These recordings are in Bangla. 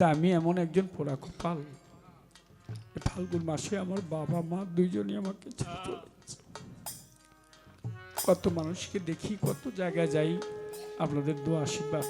তা আমি এমন একজন পোড়া কপাল ফাল্গুন মাসে আমার বাবা মা দুইজনই আমাকে। কত মানুষকে দেখি, কত জায়গায় যাই। আপনাদের দু আশীর্বাদ।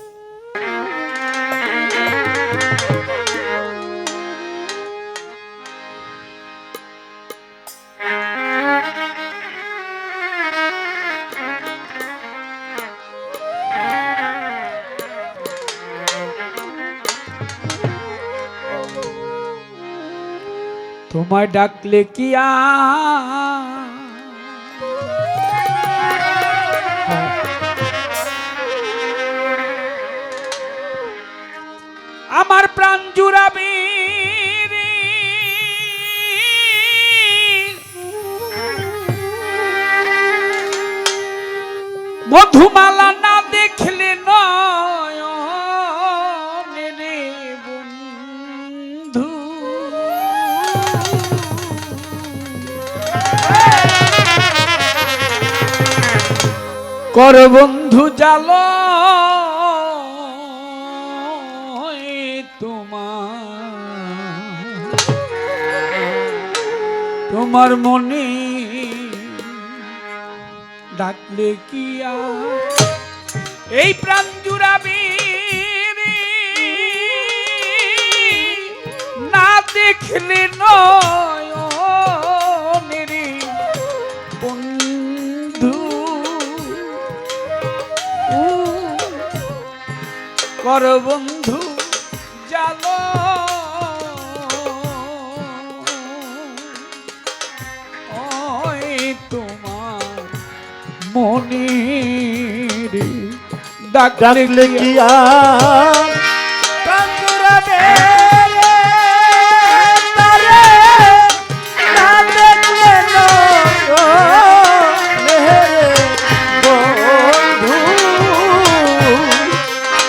তোমায় ডাকলে কি আমার প্রাণ জুড়াবি। মধুমালা কর বন্ধু জাল তোমার তোমার মনে ডাকলে কি এই প্রাণ জুড়াবি। না দেখলে নয়নে কর বন্ধু জাল তোমার মনে ডাকলে ডাকলে কি আর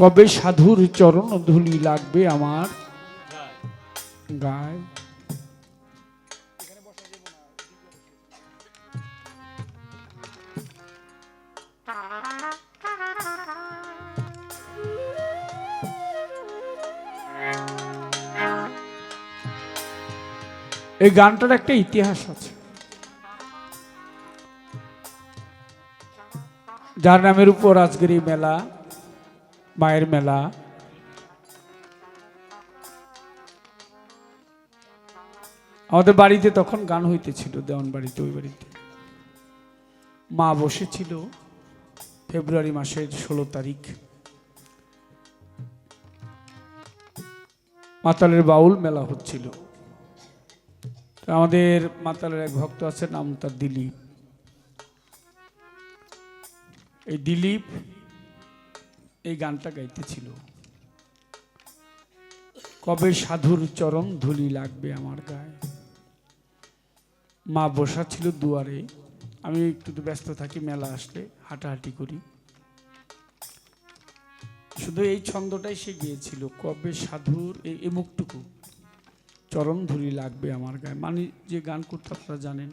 কবে সাধুর চরণ ধুলি লাগবে আমার গায়? এই গানটার একটা ইতিহাস আছে। যার নামের উপর আজকের এই মেলা মায়ের মেলা। আমাদের বাড়িতে তখন গান হইতেছিল, দেওয়ান বাড়িতে, ওই বাড়িতে। মা বসেছিল ফেব্রুয়ারি মাসের ষোলো তারিখ। মাতালের বাউল মেলা হচ্ছিল। আমাদের মাতালের এক ভক্ত আছে, নাম তার দিলীপ। এই দিলীপ এই গানটা গাইতেছিল। কবে সাধুর চরণ ধুলি লাগবে আমার গায়ে? মা বসা ছিল দুয়ারে। আমি একটু তো ব্যস্ত থাকি, মেলা আসলে হাঁটাহাঁটি করি। শুধু এই ছন্দটাই সে গিয়েছিল। কবে সাধুর এই মুখটুকু চরণ ধুলি লাগবে আমার গায়ে? মানে যে গান করতে আপনারা জানেন,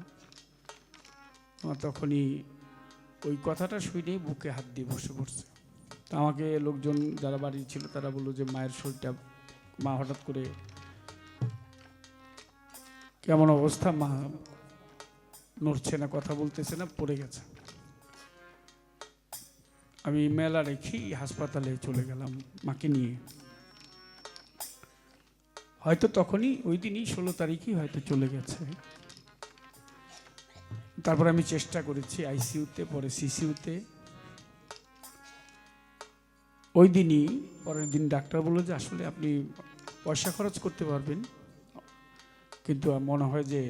আমার তখনই ওই কথাটা শুনেই বুকে হাত দিয়ে বসে পড়ছে। তা আমাকে লোকজন যারা বাড়ি ছিল তারা বলল যে মায়ের শরীরটা, মা হঠাৎ করে কেমন অবস্থা? মা নড়ছে না, কথা বলতেছে না, পড়ে গেছে। আমি মেলা রেখে হাসপাতালে চলে গেলাম মাকে নিয়ে। হয়তো তখনই, ওই দিনই ষোলো তারিখই হয়তো চলে গেছে। তারপর আমি চেষ্টা করেছি আইসিইউতে, পরে সিসিউতে ওই দিনই, পরের দিন ডাক্তার বলল যে আসলে আপনি পয়সা খরচ করতে পারবেন। কিন্তু মনে হয় যে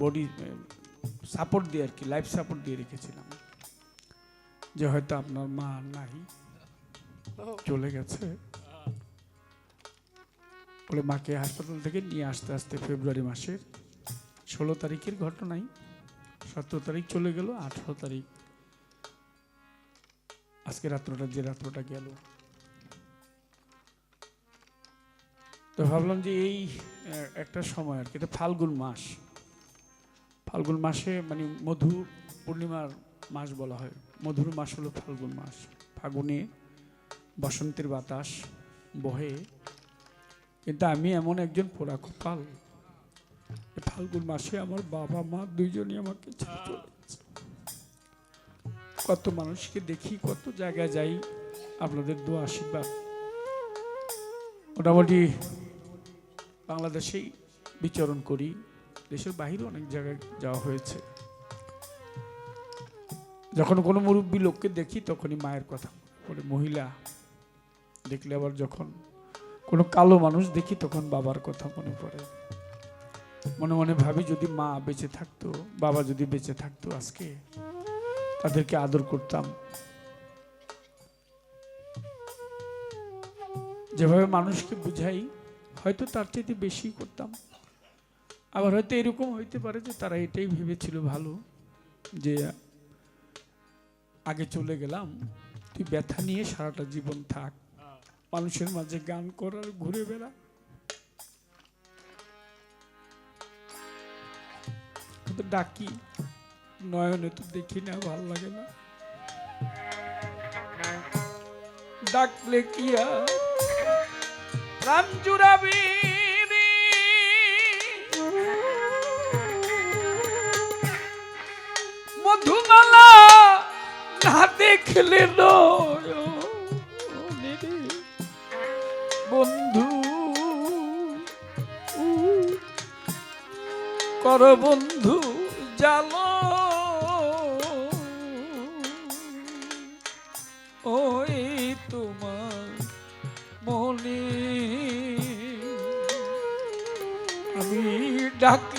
বডি সাপোর্ট দিয়ে আর কি লাইফ সাপোর্ট দিয়ে রেখেছিলাম। যে হয়তো আপনার মা নাই, চলে গেছে। বলে মাকে হাসপাতাল থেকে নিয়ে আসতে আসতে ফেব্রুয়ারি মাসের ষোলো তারিখের ঘটনাই। সতেরো তারিখ চলে গেল, আঠেরো তারিখ আজকে রাত্রটা, যে রাত্রটা গেল। তো ভাবলাম যে এই একটা সময় আর কি, এটা ফাল্গুন মাস। ফাল্গুন মাসে মানে মধু পূর্ণিমার মাস বলা হয়। মধুর মাস হলো ফাল্গুন মাস। ফাগুনে বসন্তের বাতাস বহে। কিন্তু আমি এমন একজন পোড়া কপাল ফাল্গুন মাসে আমার বাবা মা দুইজনই আমাকে ছেড়ে চলে। কত মানুষকে দেখি, কত জায়গায় যাই, আপনাদের দু আশীর্বাদ। মোটামুটি বাংলাদেশেই বিচরণ করি, দেশের বাইরে অনেক জায়গায় যাওয়া হয়েছে। যখন কোনো মুরব্বী লোককে দেখি, তখনই মায়ের কথা পড়ে মহিলা, দেখলে আবার যখন কোনো কালো মানুষ দেখি, তখন বাবার কথা মনে পড়ে। মনে মনে ভাবি, যদি মা বেঁচে থাকতো, বাবা যদি বেঁচে থাকতো আজকে তাদেরকে আদর করতাম। যেভাবে মানুষকে বুঝাই, হয়তো তার চাইতে বেশি করতাম। আবার হয়তো এরকম হইতে পারে যে তারা এটাই ভেবেছিল ভালো, যে আগে চলে গেলাম, তুই ব্যথা নিয়ে সারাটা জীবন থাক। মানুষের মাঝে গান করার ঘুরে বেড়া। ডাকি নয়নে তো দেখি না, ভালো লাগে না। ডাকলে কি আর? মধুমালা না দেখলে। বন্ধু কর বন্ধু জাল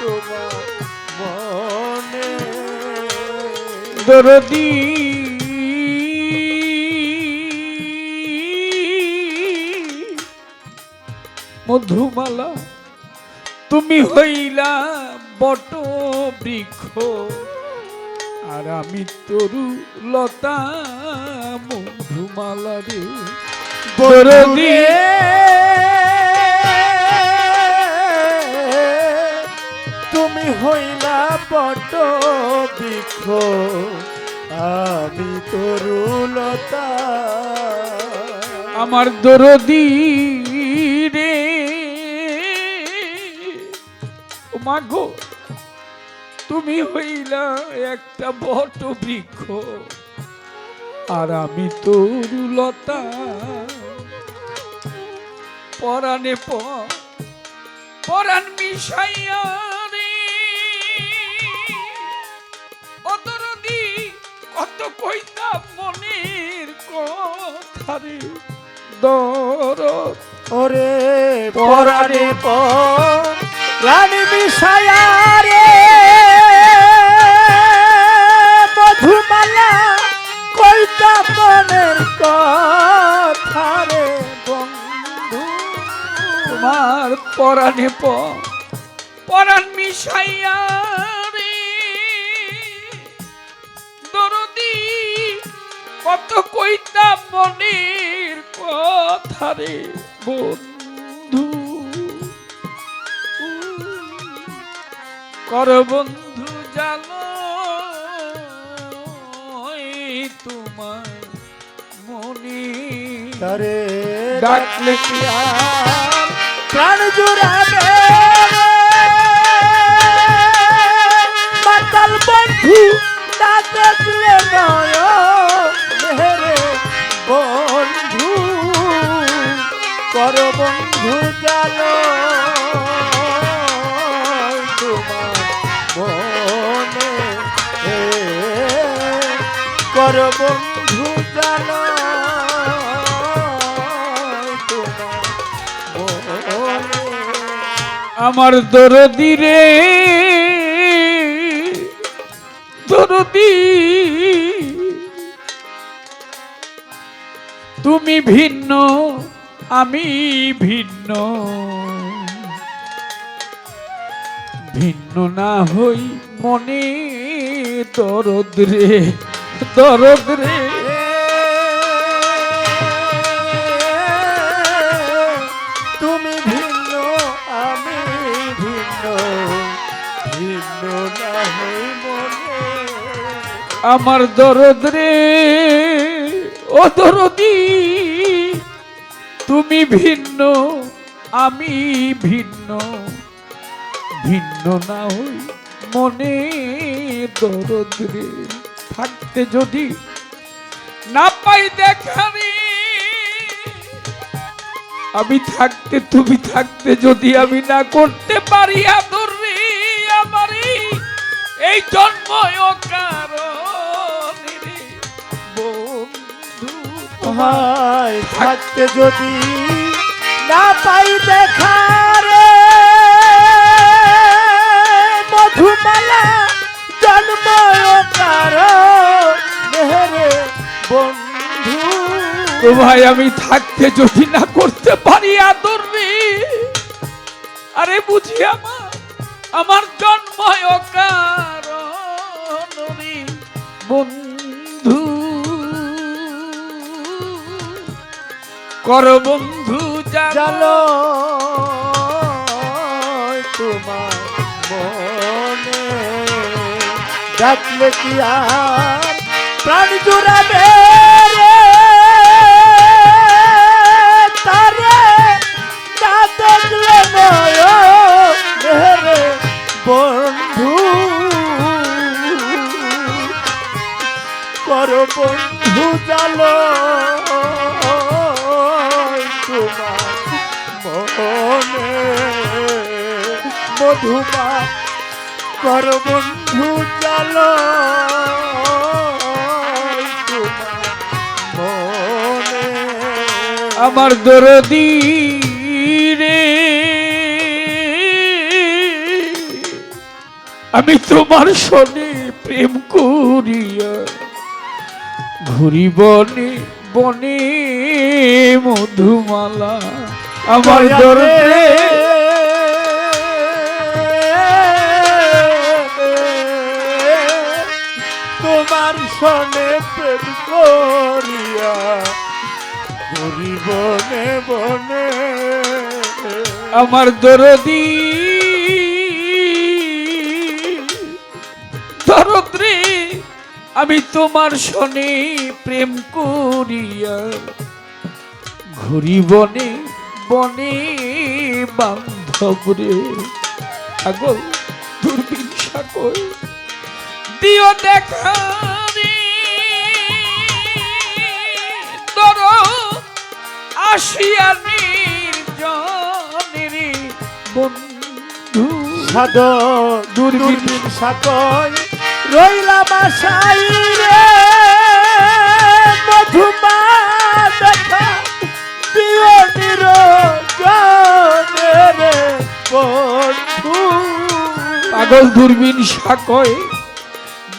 তোমার মনে। দরদি। মধুমালা তুমি হইলা বট বৃক্ষ আর আমি তরু লতা মধুমালা রে। তুমি হইলা বট বৃক্ষ। আমি তরুলতা আমার দরদি রে। মাগো তুমি হইলা একটা বট বৃক্ষ। আর আমি তরুলতা। পরাণে পরাণ মিশাইয়া দরদ ওরে পরাণে প্রাণী বিষয়া রে। মধুমালা কইতা মনের কথা রে বন্ধু। তোমার পরাণে পরাণ মিশাইয়া কত কইতাম মনের কথা রে বন্ধু। কর বন্ধু জানো তোমার মনে। তারে ডাকলে কি আর প্রাণ জুড়াবে মাতাল বন্ধু দেখলে নয় কর বন্ধু জালো তোমার বন্ধু আমার দরদি রে দরদি। তুমি ভিন্ন আমি ভিন্ন। ভিন্ন না হই মনে দরদ রে দরদ রে। তুমি ভিন্ন, আমি ভিন্ন। ভিন্ন না হই মনে। আমার দরদ রে, ও তুমি ভিন্ন, আমি ভিন্ন। ভিন্ন না হই মনে দরদ রে। থাকতে যদি না পাই দেখারি আমি থাকতে, তুমি থাকতে যদি আমি না করতে পারি আদর রে আমারই। এই জন্ম ও তোমার থাকতে যদি না পাই দেখারে মধুমালা জন্ম বন্ধু। ভাই আমি থাকতে যদি না করতে পারি আদর আরে বুঝি আমার আমার জন্ম বন্ধু। কর বন্ধু, জানো তোমার মনে। ডাকলে কি আর প্রাণ জুড়াবে তারে না দেখলে বন্ধু। কর বন্ধু মধুমা কর বন্ধু মনে আমার দরদি রে আমি তোমার সনে প্রেম করিয়া ঘুরি বনে বনে মধুমালা। আমার দরদে করিয়া ঘুরি বনে বনে। আমার দরদি দরদ্রে আমি তোমার সনে প্রেম করিয়া ঘুরি বনে বনে বান্ধব রে। আগল দূরবীন সাকর দিও দেখা। আসিয়া নির্জনের বন্ধু। সাদ দূরবীন সাকয় রইলাম আশাই রে। মধুমা দেখা দিও নিরজনে রে বন্ধু। পাগল দূরবীন সাকয়।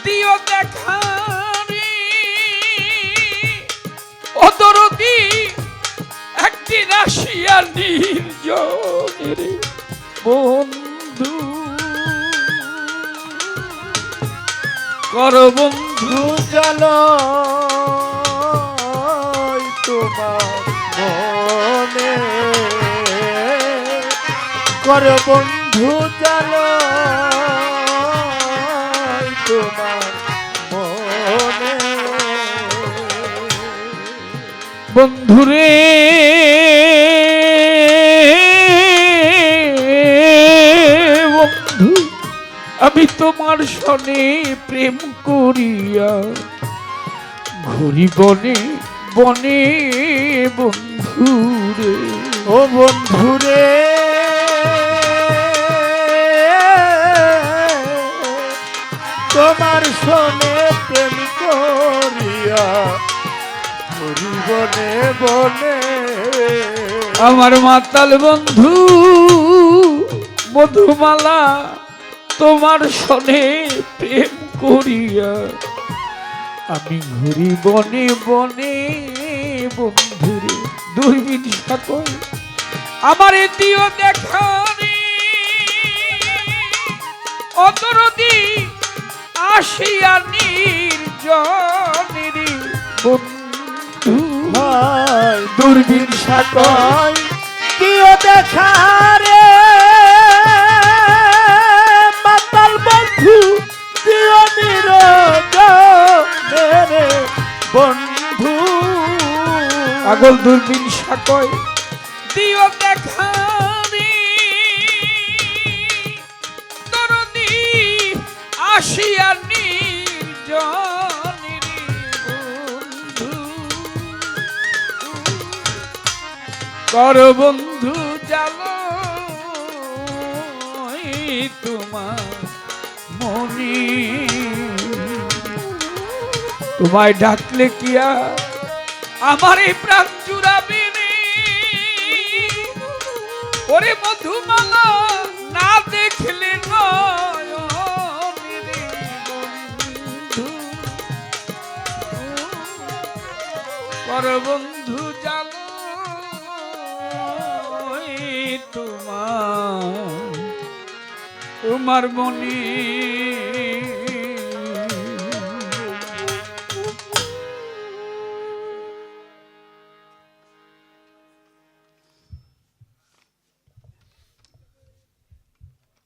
দিও দেখা আসিয়া নির্জনের বন্ধু। কর বন্ধু জল তোমার মনে। কর বন্ধু জল তোমার বন্ধুরে তোমার সনে প্রেম করিয়া ঘুরি বনে বনে বন্ধু বন্ধু রে ও বন্ধুরে। তোমার সনে প্রেম করিয়া ঘুরি বনে বনে। আমার মাতাল বন্ধু মধুমালা তোমার সনে প্রেম করিয়া আমি ঘুরি বনে বনে বন্ধুরে দুর্বিন সকল আমার এটিও দেখানি অতরদি আসিয়া নির্জনের বন্ধু। দুর্বিন সকল কয় কিও পাগল দূরবীন সাকয় দিও দরদি আসিয়া বন্ধু। কর বন্ধু জালো তোমার মনি তোমায় ডাকলে কিয়া আমার এই প্রাণ রে। ওরে মধুমালা না দেখলে। পর বন্ধু জানো তোমার তোমার মনি